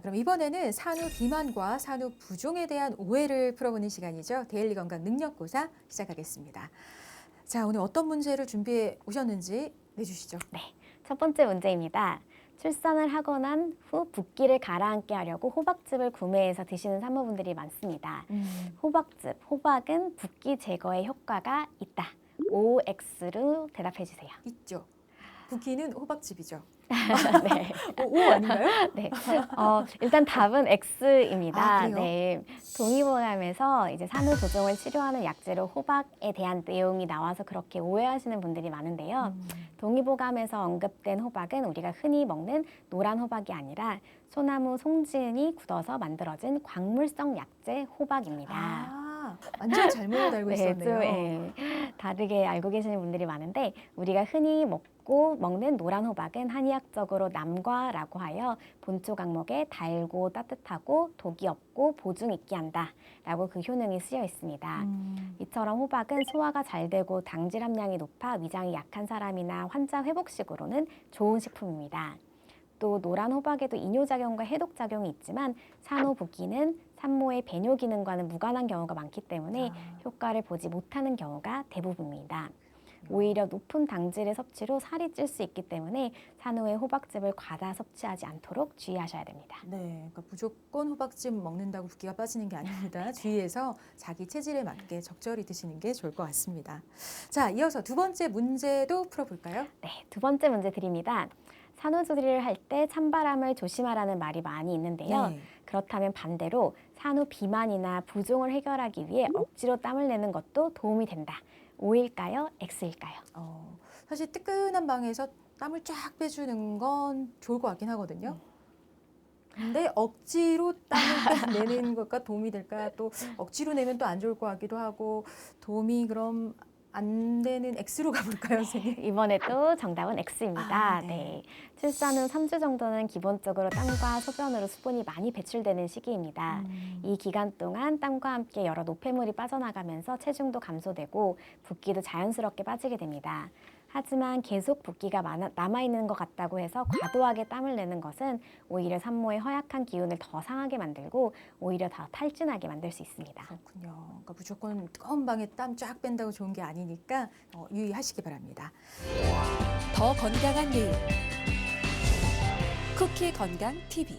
그럼 이번에는 산후 비만과 산후 부종에 대한 오해를 풀어보는 시간이죠. 데일리 건강 능력고사 시작하겠습니다. 자, 오늘 어떤 문제를 준비해 오셨는지 내주시죠. 첫 번째 문제입니다. 출산을 하고 난 후 붓기를 가라앉게 하려고 호박즙을 구매해서 드시는 산모분들이 많습니다. 호박즙, 호박은 붓기 제거에 효과가 있다. OX로 대답해 주세요. 있죠. 붓기는 호박즙이죠. 네. 오, 오 아닌가요? 네. 어, 일단 답은 X입니다. 아, 그래요? 네. 동의보감에서 이제 산후 부종을 치료하는 약재로 호박에 대한 내용이 나와서 그렇게 오해하시는 분들이 많은데요. 음. 동의보감에서 언급된 호박은 우리가 흔히 먹는 노란 호박이 아니라 소나무 송지은이 굳어서 만들어진 광물성 약재 호박입니다. 아, 완전 잘못 알고 네, 있었네요. 좀, 예, 다르게 알고 계시는 분들이 많은데 우리가 흔히 먹고 먹는 노란 호박은 한의학적으로 남과라고 하여 본초 강목에 달고 따뜻하고 독이 없고 보증 있게 한다라고 그 효능이 쓰여 있습니다. 음. 이처럼 호박은 소화가 잘 되고 당질 함량이 높아 위장이 약한 사람이나 환자 회복식으로는 좋은 식품입니다. 또 노란 호박에도 이뇨작용과 해독작용이 있지만 산호붓기는 산모의 배뇨 기능과는 무관한 경우가 많기 때문에 아. 효과를 보지 못하는 경우가 대부분입니다. 오히려 높은 당질의 섭취로 살이 찔 수 있기 때문에 산후에 호박즙을 과다 섭취하지 않도록 주의하셔야 됩니다. 네, 그러니까 무조건 호박즙 먹는다고 붓기가 빠지는 게 아닙니다. 주의해서 자기 체질에 맞게 적절히 드시는 게 좋을 것 같습니다. 자, 이어서 두 번째 문제도 풀어볼까요? 네, 두 번째 문제 드립니다. 산후조리를 할 때 찬바람을 조심하라는 말이 많이 있는데요. 네. 그렇다면 반대로 산후 비만이나 부종을 해결하기 위해 억지로 땀을 내는 것도 도움이 된다. O일까요? X일까요? 어, 사실 뜨끈한 방에서 땀을 쫙 빼주는 건 좋을 것 같긴 하거든요. 근데 억지로 땀을 딱 내는 것과 도움이 될까? 또 억지로 내면 또 안 좋을 것 같기도 하고 도움이 그럼 안 되는 X로 가볼까요, 선생님? 이번에도 정답은 X입니다. 아, 네. 네. 출산 후 3주 정도는 기본적으로 땀과 소변으로 수분이 많이 배출되는 시기입니다. 음. 이 기간 동안 땀과 함께 여러 노폐물이 빠져나가면서 체중도 감소되고 붓기도 자연스럽게 빠지게 됩니다. 하지만 계속 붓기가 많아- 남아있는 것 같다고 해서 과도하게 땀을 내는 것은 오히려 산모의 허약한 기운을 더 상하게 만들고 오히려 더 탈진하게 만들 수 있습니다. 그렇군요. 그러니까 무조건 뜨거운 방에 땀 쫙 뺀다고 좋은 게 아니니까 어, 유의하시기 바랍니다. 더 건강한 내일 쿠키 건강 TV